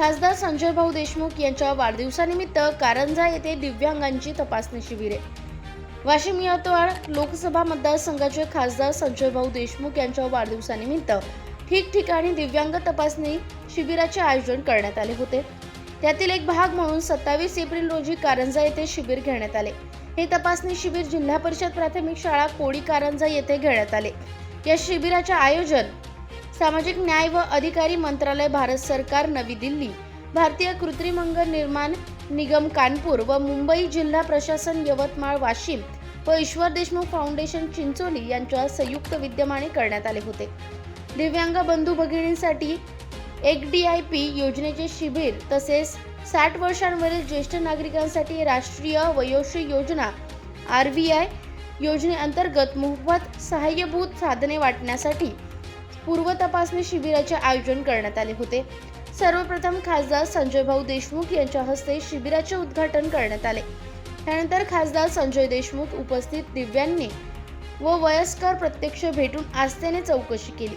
खासदार संजय भाऊ देशमुख यांच्या वाढदिवसानिमित्त कारंजा येथे दिव्यांगांची तपासणी शिबिरे. वाशिम यवतमाळ लोकसभा मतदारसंघाचे खासदार संजय भाऊ देशमुख यांच्या वाढदिवसानिमित्त ठिकठिकाणी दिव्यांग तपासणी शिबिराचे आयोजन करण्यात आले होते. त्यातील एक भाग म्हणून सत्तावीस एप्रिल रोजी कारंजा येथे शिबिर घेण्यात आले. हे तपासणी शिबिर जिल्हा परिषद प्राथमिक शाळा कोडी कारंजा येथे घेण्यात आले. या शिबिराचे आयोजन सामाजिक न्याय व अधिकारी मंत्रालय भारत सरकार नवी दिल्ली. भारतीय कृत्रिम अंग निर्माण निगम कानपूर व मुंबई जिल्हा प्रशासन यवतमाळ वाशिम व ईश्वर देशमुख फाउंडेशन चिंचोली यांच्या संयुक्त विद्यमाने करण्यात आले होते. दिव्यांग बंधू भगिनींसाठी एक डी आय पी योजनेचे शिबिर तसेच साठ वर्षांवरील ज्येष्ठ नागरिकांसाठी राष्ट्रीय Vayoshri Yojana R V I योजनेअंतर्गत मोफत सहाय्यभूत साधने वाटण्यासाठी पूर्व तपासणी शिबिराचे आयोजन करण्यात आले होते. सर्वप्रथम खासदार संजय भाऊ देशमुख यांच्या हस्ते शिबिराचे उद्घाटन करण्यात आले. त्यानंतर खासदार संजय देशमुख उपस्थित दिव्यांनी व वयस्कर प्रत्यक्ष भेटून आस्थेने चौकशी केली.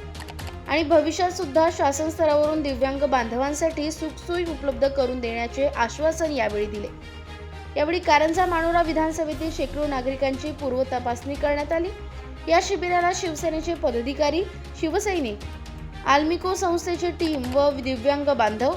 आणि भविष्यात सुद्धा शासन स्तरावरून दिव्यांग बांधवांसाठी सुखसोयी उपलब्ध करून देण्याचे आश्वासन यावेळी दिले. यावेळी कारंजा मानोरा विधानसभेतील शेकडो नागरिकांची पूर्व तपासणी करण्यात आली. या शिबिराला शिवसेनेचे पदाधिकारी शिवसैनिक आल्मिको संस्थेची टीम व दिव्यांग बांधव